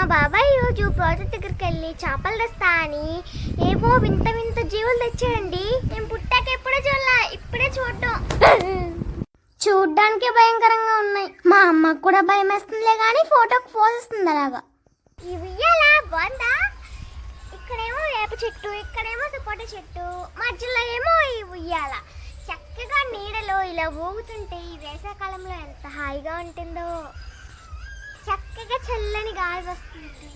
మా బాబాయ్ ఈరోజు ప్రాజెక్ట్ దగ్గరికి వెళ్ళి చేపలు తెస్తా అని ఏవో వింత వింత జీవులు తెచ్చాడండి. నేను పుట్టాక ఎప్పుడే చూడలా ఇప్పుడే చూడటం చూడ్డానికి భయంకరంగా ఉన్నాయి. మా అమ్మకు కూడా భయం వేస్తుందిలే కానీ ఫోటోకి ఫోజ్ వస్తుంది అలాగా. ఇవి ఎలా? బాగుందా ఇక్కడేమో వేప చెట్టు ఇక్కడేమో సపోటా చెట్టు మధ్యలో ఏమో ఈ ఉయ్యాల. చక్కగా నీడలో ఇలా ఊగుతుంటే ఈ వేసవికాలంలో ఎంత హాయిగా ఉంటుందో. చక్కగా చల్లని గాలి వస్తుంది.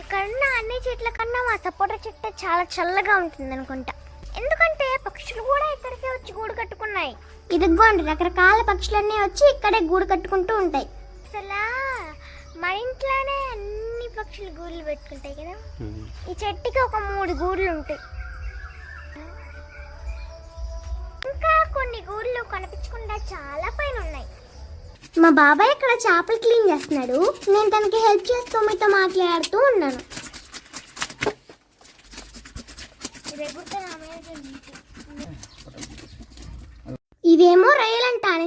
ఇక్కడున్న అన్ని చెట్ల కన్నా మా సపోటా చెట్టు చాలా చల్లగా ఉంటుంది అనుకుంటా. ఎందుకంటే పక్షులు కూడా ఇక్కడికే వచ్చి గూడు కట్టుకున్నాయి. ఇదిగోండి రకరకాల పక్షులన్నీ వచ్చి ఇక్కడే గూడు కట్టుకుంటూ ఉంటాయి. అసలు మా ఇంట్లోనే అన్ని పక్షులు గూళ్ళు పెట్టుకుంటాయి కదా. ఈ చెట్టుకి ఒక మూడు గూళ్ళు ఉంటాయి. ఇంకా కొన్ని గూళ్ళు కనిపించకుండా చాలా పైన ఉన్నాయి. మా బాబాయ్ ఇక్కడ చేపలు క్లీన్ చేస్తున్నాడు. నేను తనకి హెల్ప్ చేస్తూ మీతో మాట్లాడుతూ ఉన్నాను.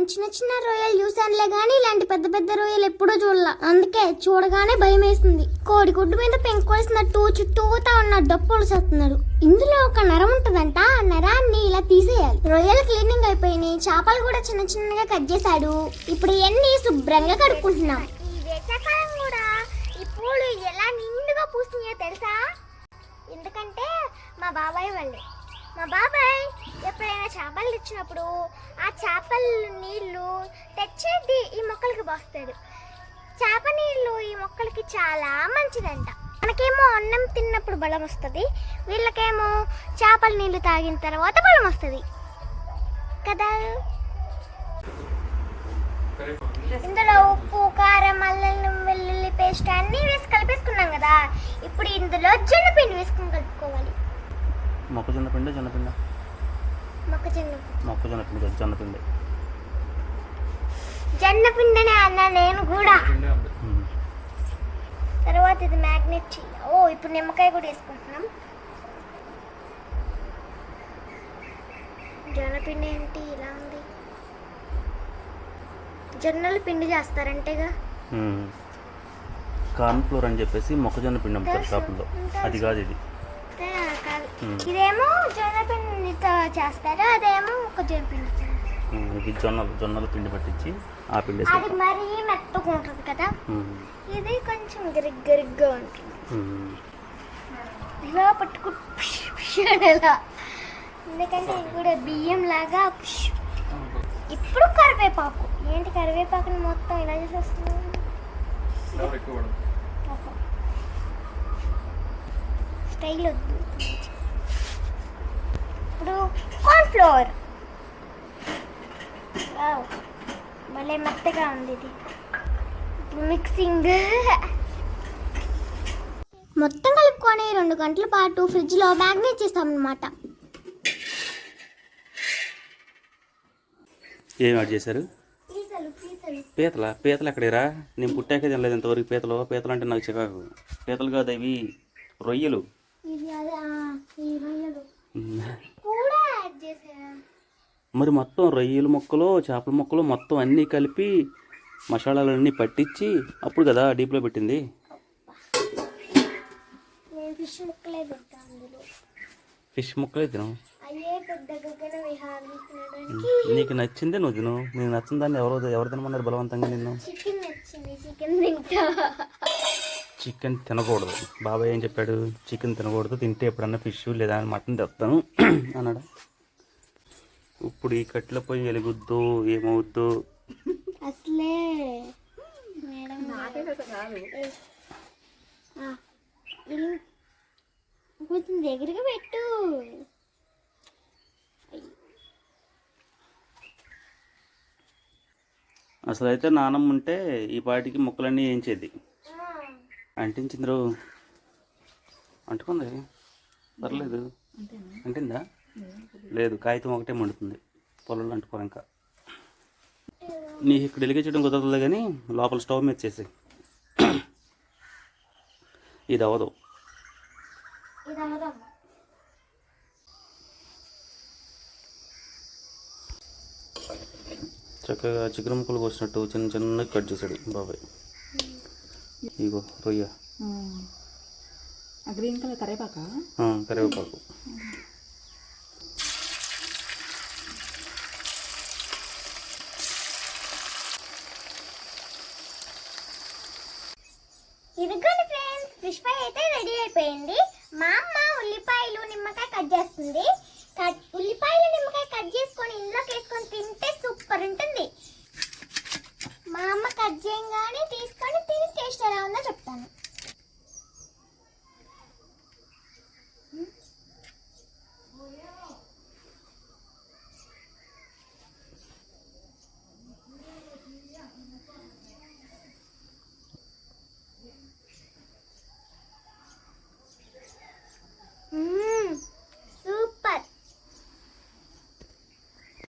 నేను చిన్న చిన్న రొయ్యలు చూశానులే కానీ ఇలాంటి పెద్ద పెద్ద రొయ్యలు ఎప్పుడూ చూడలా. అందుకే చూడగానే భయం వేసింది కోడి గుడ్డు మీద పెంకొలిసినట్టు చుట్టూతా ఉన్న డప్పులు చేస్తున్నాడు. ఇందులో ఒక నరం ఉంటుందంట. ఆ నరాన్ని ఇలా తీసేయాలి. రొయ్యలు క్లీనింగ్ అయిపోయినాయి. చేపలు కూడా చిన్న చిన్నగా కట్ చేశాడు. ఇప్పుడు ఇవన్నీ శుభ్రంగా కడుక్కుంటున్నాం. ఈ వేసవికాలం కూడా ఈ పూలు ఎలా నిండుగా పూస్తున్నాయో తెలుసా? ఎందుకంటే మా బాబాయ్ వాళ్ళే మా బాబాయ్ ఎప్పుడైనా చేపలు తెచ్చినప్పుడు ఆ చేపల నీళ్ళు తెచ్చేది ఈ మొక్కలకి పోస్తాడు చేప నీళ్ళు ఈ మొక్కలకి చాలా మంచిదంట. మనకేమో అన్నం తిన్నప్పుడు బలం వస్తుంది వీళ్ళకేమో చేపల నీళ్ళు తాగిన తర్వాత బలం వస్తుంది. కదా? ఇందులో ఉప్పు కారం అల్లం వెల్లుల్లి పేస్ట్ అన్నీ వేసి కలిపేసుకున్నాం కదా. ఇప్పుడు ఇందులో జొన్నపిండి వేసుకుని కలుపుకోవాలి. మొక్కజొన్న పిండి జొన్న పిండి? మొక్కజొన్న మొక్కజొన్న పిండి కాదు, జొన్న పిండి. జొన్నపిండి అనే అన్న నేను కూడా. తర్వాత ఇది మ్యాగ్నెట్ ఓ ఇప్పుడు నిమ్మకాయ కూడా వేసుకుంటున్నాం. జొన్నపిండి ఏంటి? ఇలా ఉంది. జొన్నల పిండి చేస్తారంటేగా. ఉమ్. కార్న్ ఫ్లోర్ అని చెప్పేసి మొక్కజొన్న పిండి అమ్ముతారు షాపుల్లో. అది కాదు ఇది. కాదు. ఉమ్. ఇదేమో జొన్నపిండితో చేస్తారు అదేమో మొక్కజొన్న పిండితో. ఉమ్, ఇది జొన్నలు జొన్నల పిండి పట్టించి ఆ పిండి అది మరీ మెత్తగా ఉంటుంది కదా. ఇది కొంచెం గరిగ్గరిగ్గా ఉంటుంది. ఇలా పట్టుకు పుష్ పుష్ అనేలా ఎందుకంటే ఇది కూడా బియ్యం లాగా పుష్. ఇప్పుడు కరివేపాకు. ఏంటి కరివేపాకుని మొత్తం ఇలా చేసేస్తున్నావు? ఓహో. స్టైల్ వద్దు. ఇప్పుడు కార్న్ ఫ్లోర్. భలే మెత్తగా ఉంది ఇది. ఇప్పుడు మిక్సింగ్ మొత్తం కలుపుకొని రెండు గంటల పాటు ఫ్రిడ్జ్లో మ్యాగ్నేట్ చేస్తాం అనమాట ఏం యాడ్ చేశారు? పీతలు పీతలు. పీతల? పీతలు ఎక్కడేరా? నేను పుట్టాకే తినలేదు ఇంతవరకు పీతలు. పీతలు అంటే నాకు చికాకు. పీతలు కాదు అవి రొయ్యలు. మరి మొత్తం రొయ్యల ముక్కలు చేపల ముక్కలు మొత్తం అన్నీ కలిపి మసాలాలన్నీ పట్టించి అప్పుడు కదా డీప్లో పెట్టింది? ఫిష్ ముక్కలే తిను నీకు నచ్చిందే నువ్వు తిను. నీకు నచ్చిన దాన్ని ఎవరు ఎవరు తినమన్నారు బలవంతంగా నిన్ను? చికెన్ నచ్చింది. చికెన్ తింటా. చికెన్ తినకూడదు. బాబాయ్ ఏం చెప్పాడు? చికెన్ తినకూడదు తింటే ఎప్పుడన్నా ఫిష్ లేదా మటన్ తెస్తాను అన్నాడు. ఇప్పుడు ఈ కట్ల పొయ్యి వెలుగుద్దు ఏమవుద్దు? అసలే మేడం ఆ, ఇల్లు- కొంచెం దగ్గరగా పెట్టు. అసలు అయితే నానమ్మ ఉంటే ఈ పాటికి ముక్కలన్నీ వేయించేది ఆ, అంటించిందిరు. అంటుకుంది. పర్లేదు. అంటిందా? లేదు. కాగితం ఒకటే మండుతుంది. పొలంలో అంటుకోరు ఇంకా నీకు ఇక్కడ వెలిగించడం కుదరదు కానీ లోపల స్టవ్ మీద చేసి ఇది అవ్వదు. చక్కగా చికెన్ ముక్కలు కోసినట్టు చిన్న చిన్న కట్ చేశాడు బాబాయ్. ఇగో రొయ్య. ఆ గ్రీన్ కలర్ కరేపాక? ఆ, కరివేపాకు. ఇదిగోండి ఫ్రెండ్స్ ఫిష్ ఫ్రై అయితే రెడీ అయిపోయింది. మా అమ్మ ఉల్లిపాయలు నిమ్మకాయ కట్ చేస్తుంది. కట్ ఉల్లిపాయలు నిమ్మకాయ కట్ చేసుకొని ఇంట్లోకి వేసుకొని తింటే సూపర్ ఉంటుంది. మా అమ్మ కట్ చేయగానే తీసుకొని టేస్ట్ ఎలా ఉందో చెప్తాను.